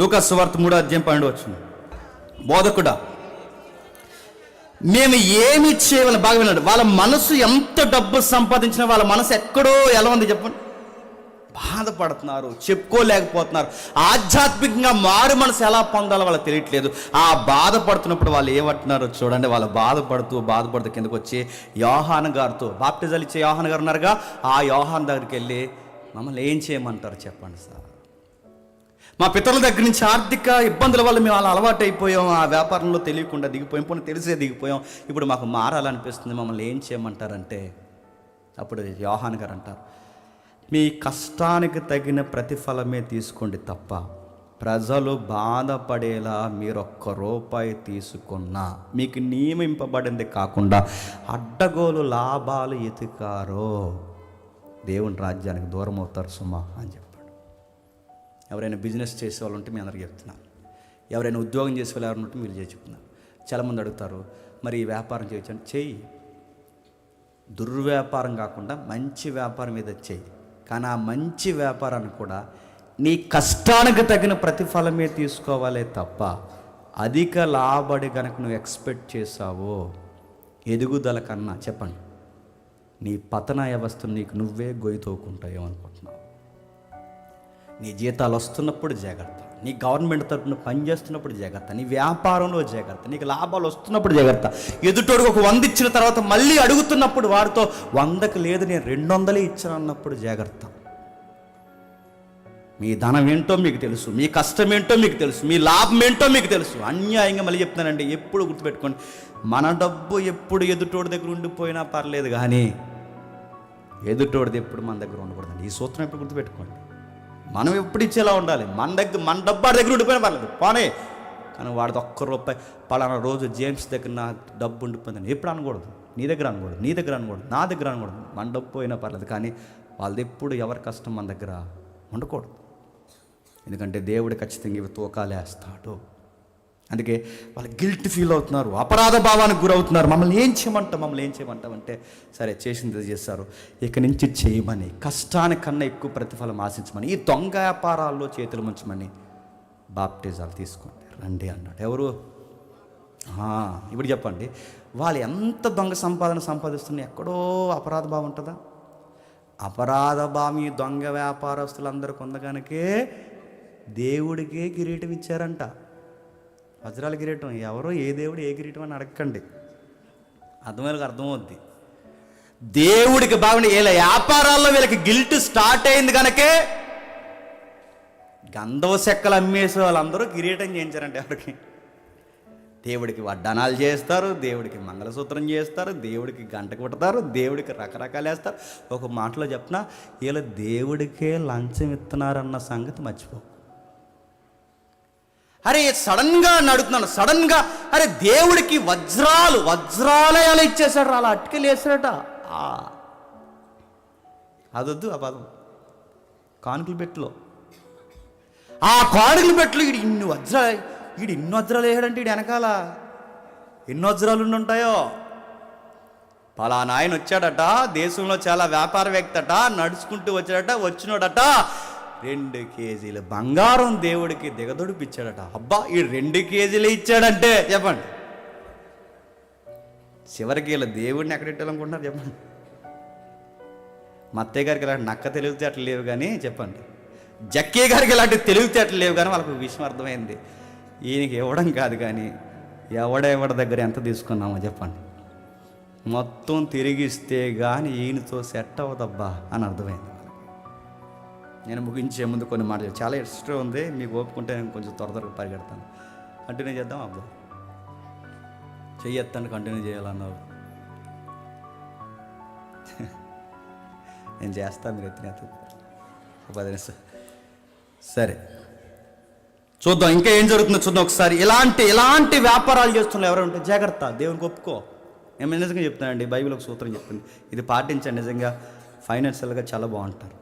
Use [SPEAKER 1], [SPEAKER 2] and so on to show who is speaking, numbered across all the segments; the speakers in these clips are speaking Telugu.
[SPEAKER 1] లూకా సువార్త మూడో అధ్యాయం పన్నెండు వచ్చింది బోధకుడా మేము ఏమి చేయవాలి బాగా వినండి వాళ్ళ మనసు ఎంత డబ్బు సంపాదించినా వాళ్ళ మనసు ఎక్కడో ఎలా ఉంది చెప్పండి. బాధపడుతున్నారు చెప్పుకోలేకపోతున్నారు. ఆధ్యాత్మికంగా మారు మనసు ఎలా పొందాలో వాళ్ళకి తెలియట్లేదు. ఆ బాధపడుతున్నప్పుడు వాళ్ళు ఏమంటున్నారో చూడండి వాళ్ళు బాధపడుతూ బాధపడుతూ కిందకు వచ్చి యోహాన్ గారితో బాప్టిజాలు ఇచ్చే యోహాన్ గారు ఉన్నారుగా ఆ యోహాన్ దగ్గరికి వెళ్ళి మమ్మల్ని ఏం చేయమంటారు చెప్పండి సార్? మా పితరుల దగ్గర నుంచి ఆర్థిక ఇబ్బందుల వల్ల మేము అలా అలవాటు అయిపోయాం ఆ వ్యాపారంలో తెలియకుండా దిగిపోయాం. పోనీ తెలిసే దిగిపోయాం. ఇప్పుడు మాకు మారాలనిపిస్తుంది. మమ్మల్ని ఏం చేయమంటారంటే అప్పుడు యోహాన్ గారు అంటారు మీ కష్టానికి తగిన ప్రతిఫలమే తీసుకోండి తప్ప ప్రజలు బాధపడేలా మీరు ఒక్క రూపాయి తీసుకున్నా మీకు నియమింపబడింది కాకుండా అడ్డగోలు లాభాలు ఎతికారో. దేవుని రాజ్యానికి దూరం అవుతారు సుమా అని చెప్పి. ఎవరైనా బిజినెస్ చేసే వాళ్ళు ఉంటే మీ అందరికి చెప్తున్నాను ఎవరైనా ఉద్యోగం చేసే వాళ్ళు ఎవరైనా ఉంటే మీరు చేసి చెప్తున్నాను చాలామంది అడుగుతారు మరి ఈ వ్యాపారం చేయొచ్చు? చేయి చెయ్యి. దుర్వ్యాపారం కాకుండా మంచి వ్యాపారం మీద చెయ్యి. కానీ ఆ మంచి వ్యాపారాన్ని కూడా నీ కష్టానికి తగిన ప్రతిఫలమే తీసుకోవాలే తప్ప అధిక లాభడి కనుక నువ్వు ఎక్స్పెక్ట్ చేసావో ఎదుగుదల కన్నా చెప్పండి నీ పతన వ్యవస్థను నీకు నువ్వే గొయ్యి తోకుంటాయో అనుకుంటున్నావు. నీ జీతాలు వస్తున్నప్పుడు జాగ్రత్త. నీ గవర్నమెంట్ తరపున పనిచేస్తున్నప్పుడు జాగ్రత్త. నీ వ్యాపారంలో జాగ్రత్త. నీకు లాభాలు వస్తున్నప్పుడు జాగ్రత్త. ఎదుటోడు ఒక వంద ఇచ్చిన తర్వాత మళ్ళీ అడుగుతున్నప్పుడు వారితో వందకు లేదు నేను రెండు వందలే ఇచ్చిన అన్నప్పుడు జాగ్రత్త. మీ ధనం ఏంటో మీకు తెలుసు. మీ కష్టం ఏంటో మీకు తెలుసు. మీ లాభం ఏంటో మీకు తెలుసు. అన్యాయంగా మళ్ళీ చెప్తానండి ఎప్పుడు గుర్తుపెట్టుకోండి. మన డబ్బు ఎప్పుడు ఎదుటోడి దగ్గర ఉండిపోయినా పర్లేదు కానీ ఎదుటోడిది ఎప్పుడు మన దగ్గర ఉండకూడదండి. ఈ సూత్రం ఎప్పుడు గుర్తుపెట్టుకోండి. మనం ఎప్పుడు ఇచ్చేలా ఉండాలి. మన దగ్గర మన డబ్బు దగ్గర ఉండిపోయినా పర్లేదు. పోనీ. కానీ వాడిది ఒక్క రూపాయి. పలానా రోజు జేమ్స్ దగ్గర నా డబ్బు ఉండిపోయిందని ఎప్పుడు అనకూడదు. నీ దగ్గర అనకూడదు. నీ దగ్గర అనకూడదు. నా దగ్గర అనకూడదు. మన డబ్బు పోయినా పర్లేదు. కానీ వాళ్ళది ఎప్పుడు ఎవరి కష్టం మన దగ్గర ఉండకూడదు. ఎందుకంటే దేవుడు ఖచ్చితంగా ఇవి తూకాలేస్తాడు. అందుకే వాళ్ళు గిల్ట్ ఫీల్ అవుతున్నారు అపరాధ భావానికి గురవుతున్నారు. మమ్మల్ని ఏం చేయమంటాం మమ్మల్ని ఏం చేయమంటాం అంటే సరే చేసింది చేస్తారు. ఇక నుంచి చేయమని కష్టానికన్నా ఎక్కువ ప్రతిఫలం ఆశించమని ఈ దొంగ వ్యాపారాల్లో చేతులు ముంచమని బాప్టిజాలు తీసుకోండి. రండి అన్నాడు. ఎవరు? ఇప్పుడు చెప్పండి. వాళ్ళు ఎంత దొంగ సంపాదన సంపాదిస్తున్నా ఎక్కడో అపరాధ భావం ఉంటుందా? అపరాధ భావం ఈ దొంగ వ్యాపారస్తులందరికీ ఉంది కనుకే దేవుడికే కిరీటం ఇచ్చారంట. వజ్రాల కిరీటం. ఎవరో ఏ దేవుడు ఏ కిరీటం అని అడగండి అర్థమైనకు అర్థమవుద్ది. దేవుడికి బాగుండి వీళ్ళ వ్యాపారాల్లో వీళ్ళకి గిల్ట్ స్టార్ట్ అయింది కనుకే గంధవ చెక్కలు అమ్మేసే వాళ్ళందరూ కిరీటం చేయించారంటే ఎవరికి? దేవుడికి వడ్డానాలు చేస్తారు దేవుడికి మంగళసూత్రం చేస్తారు దేవుడికి గంట కొడతారు దేవుడికి రకరకాలు వేస్తారు. ఒక మాటలో చెప్పిన వీళ్ళు దేవుడికే లంచం ఇస్తున్నారన్న సంగతి మర్చిపో అరే సడన్గా నడుతున్నాను సడన్గా. అరే దేవుడికి వజ్రాలు వజ్రాలే అలా ఇచ్చేసాడు అలా అట్టుకెళ్ళి వేసాడట ఆ. అదొద్దు ఆ పదం. కానుకలు పెట్టులో. ఆ కానుకలు పెట్టులు ఇడు ఇన్ని వజ్రాలు ఇడు ఇన్ని వజ్రాలు వేయడంటే ఇడు వెనకాల ఎన్ని వజ్రాలు ఉండుంటాయో పలానా ఆయన వచ్చాడట దేశంలో చాలా వ్యాపారవేత్తట నడుచుకుంటూ వచ్చాడట వచ్చినోడట. రెండు కేజీలు బంగారం దేవుడికి దిగదొడిపిచ్చాడట. అబ్బా ఈ రెండు కేజీలు ఇచ్చాడంటే చెప్పండి. చివరికి వీళ్ళ దేవుడిని ఎక్కడెట్టాలనుకుంటున్నారు చెప్పండి. మత్తయ్య గారికి ఇలాంటి నక్క తెలివితేటలు లేవు కానీ చెప్పండి. జక్కయ్య గారికి ఇలాంటి తెలివితేటలు లేవు కానీ వాళ్ళకు విషయం అర్థమైంది. ఈయనకి ఇవ్వడం కాదు కానీ ఎవడెవడి దగ్గర ఎంత తీసుకున్నామో చెప్పండి. మొత్తం తిరిగిస్తే కానీ ఈయనతో సెట్ అవ్వదబ్బా అని అర్థమైంది. నేను ముగించే ముందు కొన్ని మాటలు చాలా ఇష్టం ఉంది. మీకు ఓపుకుంటే నేను కొంచెం త్వర త్వరగా పరిగెడతాను. కంటిన్యూ చేద్దాం అబ్బా? చెయ్యొత్తండి కంటిన్యూ చేయాలన్నావు. నేను చేస్తాను మీరు ఎత్తిన పది సరే. చూద్దాం ఇంకా ఏం జరుగుతుందో చూద్దాం ఒకసారి. ఇలాంటి ఇలాంటి వ్యాపారాలు చేస్తున్న ఎవరు ఉంటే జాగ్రత్త. దేవునికి ఒప్పుకో. నేను నిజంగా చెప్తానండి బైబిల్ ఒక సూత్రం చెప్తుంది ఇది పాటించండి నిజంగా. ఫైనాన్షియల్గా చాలా బాగుంటారు.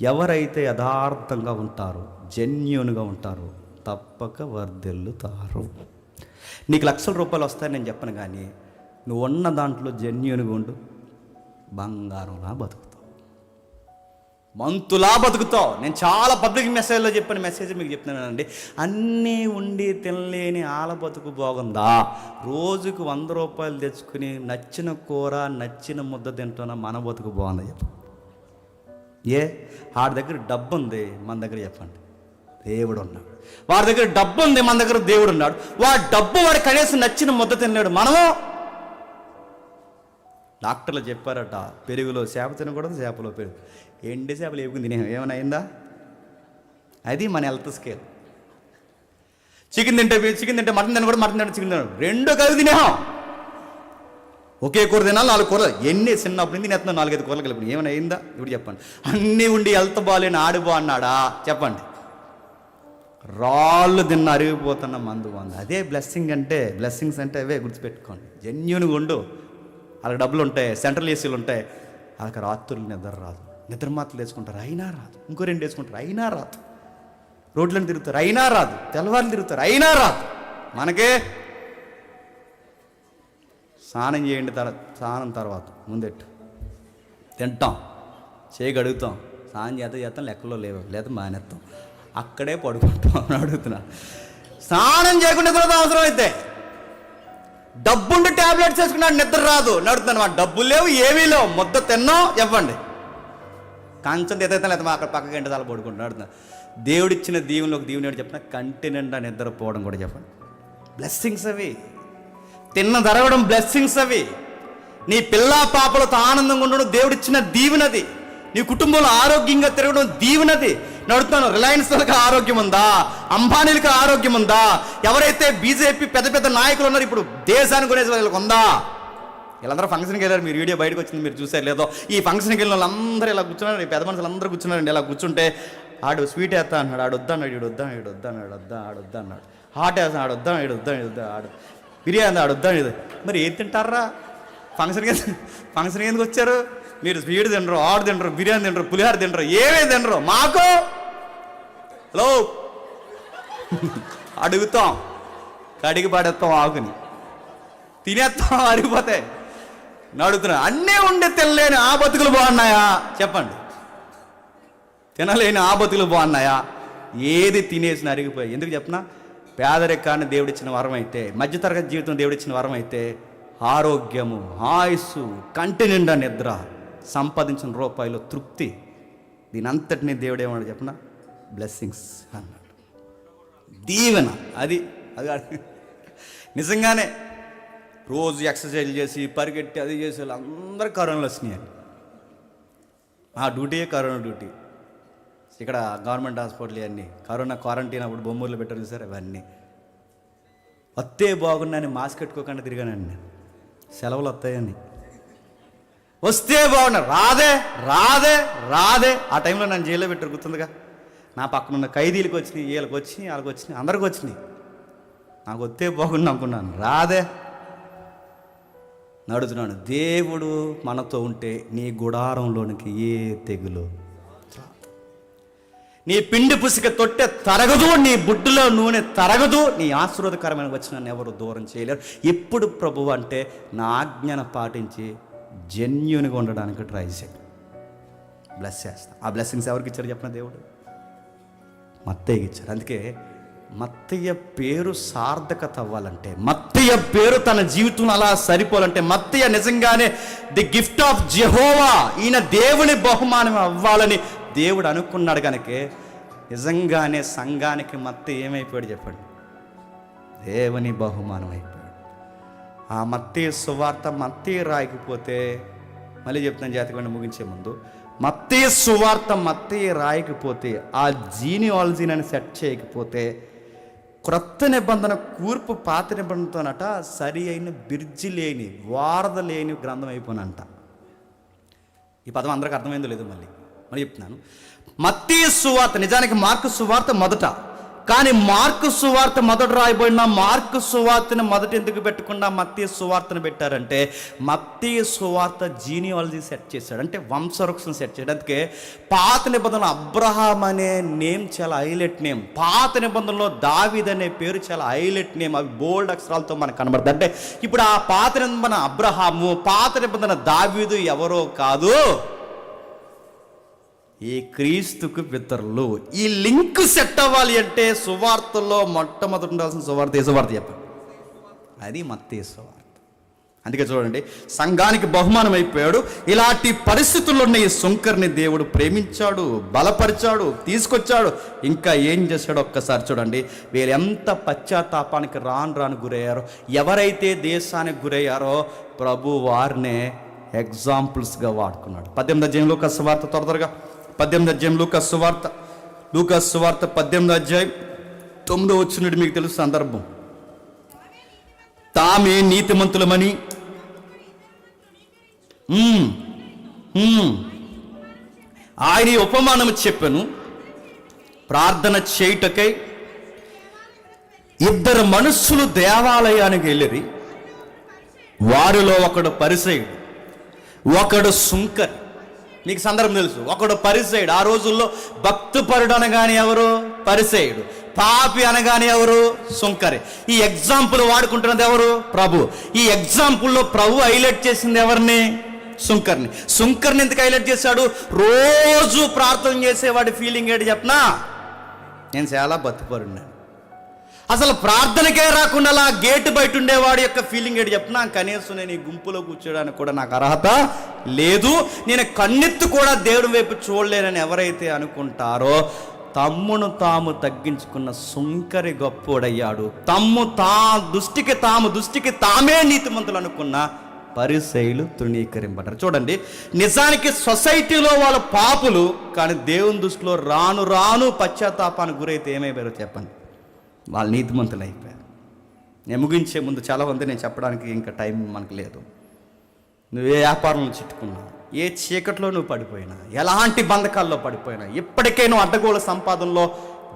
[SPEAKER 1] ఎవరైతే యథార్థంగా ఉంటారో జెన్యున్గా ఉంటారో తప్పక వర్ధిల్లుతారు. నీకు లక్షల రూపాయలు వస్తాయని నేను చెప్పను కానీ నువ్వు ఉన్న దాంట్లో జెన్యున్గా ఉండు బంగారంలా బతుకుతావు. మంతులా బతుకుతావు. నేను చాలా పబ్లిక్ మెసేజ్లో చెప్పిన మెసేజ్ మీకు చెప్తున్నానండి అన్నీ ఉండి తినలేని ఆల బతుకు బాగుందా రోజుకు వంద రూపాయలు తెచ్చుకుని నచ్చిన కూర నచ్చిన ముద్ద తింటున్న మన బతుకు బాగుందా చెప్పు. ఏ? వాడి దగ్గర డబ్బు ఉంది మన దగ్గర చెప్పండి. దేవుడు ఉన్నాడు వాడి దగ్గర డబ్బు ఉంది మన దగ్గర దేవుడు ఉన్నాడు వాడి డబ్బు వాడు కనీసం నచ్చిన ముద్ద తిన్నాడు మనము డాక్టర్లు చెప్పారట పెరుగులో చేప తినకూడదు చేపలో పెరుగు. ఎండి చేపలు ఏపుకుని తినే ఏమైనా అయిందా? అది మన హెల్త్ స్కేల్ చికెన్ తింటే చికెన్ తింటే మటన్ తిన కూడా మటన్ తింటే చికెన్ తినడం రెండు కలిపి తినేహాం ఒకే కూర తినాలి నాలుగు కూరలు. ఎన్ని చిన్నప్పుడు తినేస్తున్నాం నాలుగైదు కూరలు కలిపి ఏమైనా అయిందా? ఇప్పుడు చెప్పండి. అన్నీ ఉండి హెల్త్ బాగాలేని ఆడు అన్నాడా చెప్పండి. రాళ్ళు తిన్న అరిగిపోతున్న మందు బాగుంది. అదే బ్లెస్సింగ్ అంటే బ్లెస్సింగ్స్ అంటే అవే గుర్తుపెట్టుకోండి. జెన్యున్గా ఉండు. వాళ్ళకి డబ్బులు ఉంటాయి సెంట్రల్ ఏసీలు ఉంటాయి. వాళ్ళకి రాత్రులు నిద్ర రాదు. నిద్ర మాత్రలు వేసుకుంటారు అయినా రాదు. ఇంకో రెండు వేసుకుంటారు. అయినా రాదు. రోడ్లను తిరుగుతారు. అయినా రాదు. తెల్లవారులు తిరుగుతారు. అయినా రాదు. మనకే స్నానం చేయండి తర్వాత స్నానం తర్వాత ముందెట్టు. తింటాం చేయగడుగుతాం స్నానం చేత చేస్తాం లెక్కలో లేవు లేదా మానేస్తాం అక్కడే పడుకుంటాం అని అడుగుతున్నా. స్నానం చేయకుండా కూడా అవసరం అయితే డబ్బుండి ట్యాబ్లెట్స్ వేసుకున్నాడు నిద్ర రాదు నడుతున్నాను మా డబ్బులు లేవు ఏమీ లేవు. ముద్ద తిన్నాం చెప్పండి కంచం ఎదైతే లేదా అక్కడ పక్క గంట తల పడుకుంటున్నాడు నడుతున్నా దేవుడిచ్చిన దీవుని ఒక దీవుని చెప్పిన కంటి నిండా నిద్రపోవడం కూడా చెప్పండి. బ్లెస్సింగ్స్ అవి. తిన్న జరగడం బ్లెస్సింగ్స్ అవి. నీ పిల్ల పాపలతో ఆనందంగా ఉండడం దేవుడిచ్చిన దీవెనది. నీ కుటుంబంలో ఆరోగ్యంగా తిరగడం దీవెనది. నడుతున్నాను రిలయన్స్ వాళ్ళకి ఆరోగ్యం ఉందా? అంబానీలకి ఆరోగ్యం ఉందా? ఎవరైతే బీజేపీ పెద్ద పెద్ద నాయకులు ఉన్నారు ఇప్పుడు దేశానికి కొనేసి వాళ్ళకి ఉందా? వీళ్ళందరూ ఫంక్షన్కి వెళ్ళారు. మీరు వీడియో బయటకు వచ్చింది మీరు చూసారు లేదో. ఈ ఫంక్షన్కి వెళ్ళిన వాళ్ళందరూ ఇలా కూర్చున్నారు. ఈ పెద్ద మనుషులు అందరూ కూర్చున్నారండి ఇలా కూర్చుంటే ఆడు స్వీట్ వేస్తా అన్నాడు. ఆడు వద్దా అన్నాడు. ఈడు వద్దా ఈడు వద్దా అన్నాడు. వద్దా ఆడు వద్దా అన్నాడు. హాట్ ఆడు వద్దా ఈడు వద్దా ఈడు వద్దా ఆడు బిర్యానీ ఆడు ఇది. మరి ఏం తింటారా? ఫంక్షన్కి ఫంక్షన్కి ఎందుకు వచ్చారు? మీరు స్వీట్ తినరు ఆడు తినరు బిర్యానీ తినరు పులిహార తినరు ఏమేమి తినరు. మాకు? హలో? అడుగుతాం. కడిగి పడేస్తాం ఆకుని. తినేస్తాం అరిగిపోతే నడుతున్నా అన్నీ ఉండే తినలేని ఆ బతుకులు బాగున్నాయా? చెప్పండి. తినలేని ఆ బతుకులు బాగున్నాయా? ఏది తినేసిన అరిగిపోయాయి. ఎందుకు చెప్పనా? పేదరికాన్ని దేవుడిచ్చిన వరం అయితే మధ్యతరగతి జీవితం దేవుడిచ్చిన వరం అయితే ఆరోగ్యము ఆయుస్సు కంటి నిండా నిద్ర సంపాదించిన రూపాయలు తృప్తి. దీని అంతటినీ దేవుడు ఏమన్నాడు చెప్పనా? బ్లెస్సింగ్స్ అన్నాడు. దీవెన. అది అది నిజంగానే రోజు ఎక్సర్సైజ్ చేసి పరిగెట్టి అది చేసి అందరూ కరోనాలు వచ్చినాయి ఆ డ్యూటీయే కరోనా డ్యూటీ. ఇక్కడ గవర్నమెంట్ హాస్పిటల్ ఇవన్నీ. కరోనా క్వారంటైన్ అప్పుడు బొమ్మూరులో పెట్టారు చూసారు? అవన్నీ వస్తే బాగున్నాయని మాస్క్ పెట్టుకోకుండా తిరిగానండి నేను. సెలవులు వస్తాయని. వస్తే బాగున్నా. రాదే రాదే రాదే. ఆ టైంలో నన్ను జైల్లో పెట్టారు గుర్తుందిగా? నా పక్కన ఉన్న ఖైదీలకు వచ్చినాయి వీళ్ళకి వచ్చినాయి వాళ్ళకి వచ్చినాయి అందరికి వచ్చినాయి. నాకు వస్తే బాగుండు అనుకున్నాను. రాదే. నడుతున్నాను. దేవుడు మనతో ఉంటే నీ గుడారంలోనికి ఏ తెగులు? నీ పిండి పుసిక తొట్టె తరగదు నీ బుడ్డులో నూనె తరగదు. నీ ఆశీర్వాదకరమైన వచ్చిన ఎవరు దూరం చేయలేరు. ఎప్పుడు ప్రభు అంటే నా ఆజ్ఞను పాటించి జెన్యున్గా ఉండడానికి ట్రై చేయి. బ్లెస్ చేస్తా. ఆ బ్లెస్సింగ్స్ ఎవరికి ఇచ్చారు చెప్పిన దేవుడు? మత్తయ్యకి ఇచ్చారు. అందుకే మత్తయ్య పేరు సార్థకత అవ్వాలంటే మత్తయ్య పేరు తన జీవితం అలా సరిపోవాలంటే మత్తయ్య నిజంగానే ది గిఫ్ట్ ఆఫ్ జెహోవా ఈయన దేవుని బహుమానం అవ్వాలని దేవుడు అనుకున్నాడు కనుకే నిజంగానే సంఘానికి మత్తయ్య ఏమైపోయాడు చెప్పండి. దేవుని బహుమానం అయిపోయాడు. ఆ మత్తే సువార్త మత్తే రాయకపోతే మళ్ళీ చెప్తాను జాతకండి ముగించే ముందు. మత్తే సువార్త మత్తే రాయకపోతే ఆ జీనియాలజీని అని సెట్ చేయకపోతే క్రొత్త నిబంధన కూర్పు పాత నిబంధనతోనట సరి అయిన బిర్జి లేని వారద లేని గ్రంథం అయిపోనంట. ఈ పదం అందరికి అర్థమైందో లేదు మళ్ళీ. అని చెప్తున్నాను. మత్తీ సువార్త నిజానికి మార్కు సువార్త మొదట. కానీ మార్కు సువార్త మొదట రాయబడిన మార్కు సువార్తను మొదట ఎందుకు పెట్టకుండా మత్తీ సువార్తను పెట్టారంటే మత్తీ సువార్త జీనియాలజీ సెట్ చేశాడు. అంటే వంశవృక్షం సెట్ చేశాడు. అందుకే పాత నిబంధనలో అబ్రహాం అనే నేమ్ చాలా హైలైట్ నేమ్. పాత నిబంధనలో దావిద్ అనే పేరు చాలా హైలైట్ నేమ్. అవి బోల్డ్ అక్షరాలతో మనకు కనబడుతుంది అంటే ఇప్పుడు ఆ పాత నిబంధన అబ్రహాము పాత నిబంధన దావీదు ఎవరో కాదు. ఈ క్రీస్తుకు పితరులు. ఈ లింక్ సెట్ అవ్వాలి అంటే సువార్తల్లో మొట్టమొదటి ఉండాల్సిన సువార్త ఏ సువార్త చెప్పండి? అది మత్తే సువార్త. అందుకే చూడండి సంఘానికి బహుమానం అయిపోయాడు. ఇలాంటి పరిస్థితుల్లో ఉన్న ఈ శంకర్ని దేవుడు ప్రేమించాడు బలపరిచాడు తీసుకొచ్చాడు. ఇంకా ఏం చేశాడో ఒక్కసారి చూడండి. వీళ్ళు ఎంత పశ్చాత్తాపానికి రాను రాను గురయ్యారో ఎవరైతే దేశానికి గురయ్యారో ప్రభు వారినే ఎగ్జాంపుల్స్గా వాడుకున్నాడు. పద్దెనిమిది అధ్యాయం లూకస్ త్వర త్వరగా. పద్దెనిమిది అధ్యాయం లూకస్ సువార్త లూకస్ సువార్త పద్దెనిమిది అధ్యాయం తొమ్మిదో వచ్చినట్టు మీకు తెలుసు సందర్భం. తామే నీతిమంతులమని ఉమ్, ఉమ్. ఆయన ఉపమానం ఉపమానము చెప్పాను. ప్రార్థన చేయుటకై ఇద్దరు మనుషులు దేవాలయానికి వెళ్ళిరి. వారిలో ఒకడు పరిసయుడు ఒకడు సుంకర్. నీకు సందర్భం తెలుసు. ఒకడు పరిసయుడు. ఆ రోజుల్లో భక్తుపరుడు అనగానే ఎవరు? పరిసయుడు. పాపి అనగానే ఎవరు? సుంకరి ఈ ఎగ్జాంపుల్ వాడుకుంటున్నది ఎవరు? ప్రభు. ఈ ఎగ్జాంపుల్లో ప్రభు హైలైట్ చేసింది ఎవరిని? సుంకర్ని సుంకర్ని ఎందుకు హైలైట్ చేశాడు? రోజు ప్రార్థన చేసేవాడి ఫీలింగ్ ఏంటి చెప్పనా? నేను చాలా బతుపరున్నాను అసలు ప్రార్థనకే రాకుండా అలా గేటు బయట ఉండేవాడి యొక్క ఫీలింగ్ ఏంటి చెప్పినా కనీసం నేను ఈ గుంపులో కూర్చోడానికి కూడా నాకు అర్హత లేదు. నేను కన్నెత్తు కూడా దేవుడి వైపు చూడలేనని ఎవరైతే అనుకుంటారో తమ్మును తాము తగ్గించుకున్న సుంకరి గొప్పోడయ్యాడు. తమ్ము తా దృష్టికి తాము దృష్టికి తామే నీతిమంతులు అనుకున్న పరిశైలు తృణీకరింపడారు చూడండి నిజానికి సొసైటీలో వాళ్ళ పాపులు కానీ దేవుని దృష్టిలో రాను రాను పశ్చాత్తాపానికి గురైతే ఏమైపోయారో చెప్పండి. వాళ్ళు నీతిమంతులు అయిపోయారు. నేను ముగించే ముందు చాలామంది నేను చెప్పడానికి ఇంకా టైం మనకు లేదు. నువ్వు ఏ వ్యాపారంలో చిట్టుకున్నావు ఏ చీకట్లో నువ్వు పడిపోయినా ఎలాంటి బంధకాల్లో పడిపోయినా ఇప్పటికే నువ్వు అడ్డగోళ సంపాదనలో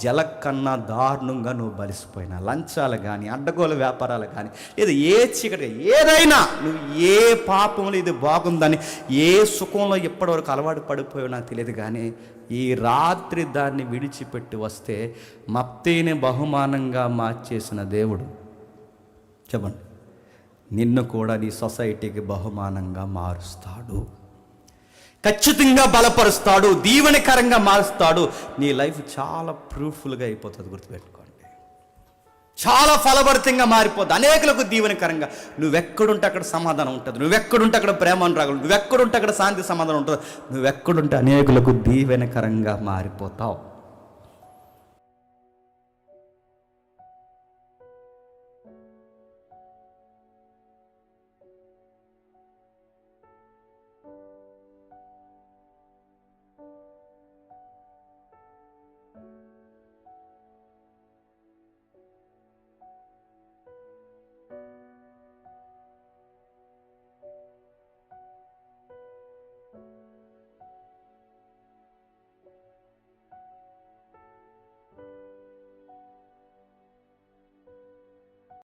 [SPEAKER 1] జల కన్నా దారుణంగా నువ్వు బలిసిపోయినా. లంచాలు కానీ అడ్డగోల వ్యాపారాలు కానీ లేదా ఏ చీకటి ఏదైనా నువ్వు ఏ పాపంలో ఇది బాగుందని ఏ సుఖంలో ఎప్పటివరకు అలవాటు పడిపోయో నాకు తెలియదు కానీ ఈ రాత్రి దాన్ని విడిచిపెట్టి వస్తే మప్తీని బహుమానంగా మార్చేసిన దేవుడు. చెప్పండి. నిన్ను కూడా నీ సొసైటీకి బహుమానంగా మారుస్తాడు. ఖచ్చితంగా బలపరుస్తాడు దీవెనకరంగా మారుస్తాడు. నీ లైఫ్ చాలా ప్రూఫ్ఫుల్గా అయిపోతుంది గుర్తుపెట్టుకోండి. చాలా ఫలభరితంగా మారిపోద్ది. అనేకులకు దీవెనకరంగా. నువ్వెక్కడుంటే అక్కడ సమాధానం ఉంటుంది. నువ్వెక్కడుంటే అక్కడ ప్రేమ రాగలవు నువ్వెక్కడుంటే అక్కడ శాంతి సమాధానం ఉంటుంది. నువ్వెక్కడుంటే అనేకులకు దీవెనకరంగా మారిపోతావు.